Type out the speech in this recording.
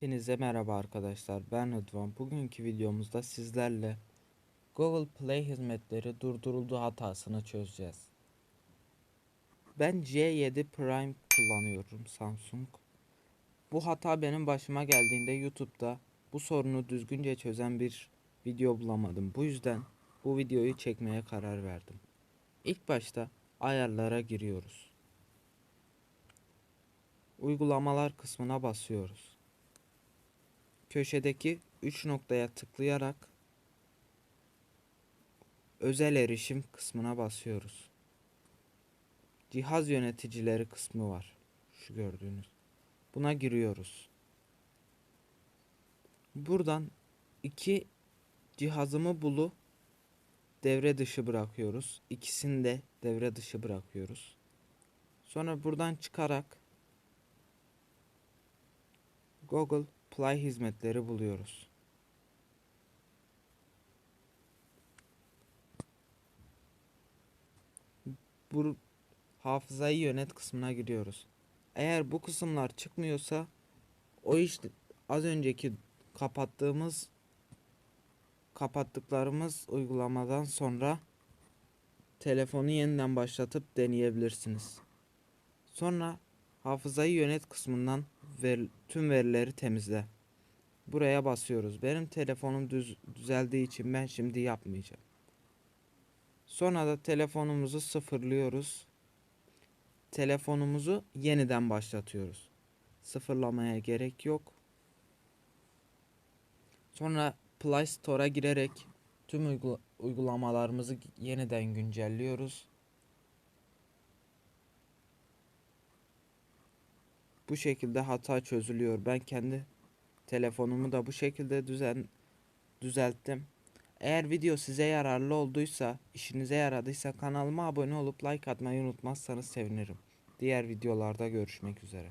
Hepinize merhaba arkadaşlar ben Rıdvan. Bugünkü videomuzda sizlerle Google Play hizmetleri durduruldu hatasını çözeceğiz. Ben C7 Prime kullanıyorum Samsung. Bu hata benim başıma geldiğinde YouTube'da bu sorunu düzgünce çözen bir video bulamadım. Bu yüzden bu videoyu çekmeye karar verdim. İlk başta ayarlara giriyoruz. Uygulamalar kısmına basıyoruz köşedeki 3 noktaya tıklayarak özel erişim kısmına basıyoruz. Cihaz yöneticileri kısmı var. Şu gördüğünüz. Buna giriyoruz. Buradan iki cihazımı bulu devre dışı bırakıyoruz. İkisini de devre dışı bırakıyoruz. Sonra buradan çıkarak Google Play hizmetleri buluyoruz. Bu hafızayı yönet kısmına giriyoruz. Eğer bu kısımlar çıkmıyorsa o iş az önceki kapattığımız kapattıklarımız uygulamadan sonra telefonu yeniden başlatıp deneyebilirsiniz. Sonra hafızayı yönet kısmından ver, tüm verileri temizle. Buraya basıyoruz. Benim telefonum düz, düzeldiği için ben şimdi yapmayacağım. Sonra da telefonumuzu sıfırlıyoruz. Telefonumuzu yeniden başlatıyoruz. Sıfırlamaya gerek yok. Sonra Play Store'a girerek tüm uygula uygulamalarımızı yeniden güncelliyoruz. Bu şekilde hata çözülüyor. Ben kendi telefonumu da bu şekilde düzen düzelttim. Eğer video size yararlı olduysa, işinize yaradıysa kanalıma abone olup like atmayı unutmazsanız sevinirim. Diğer videolarda görüşmek üzere.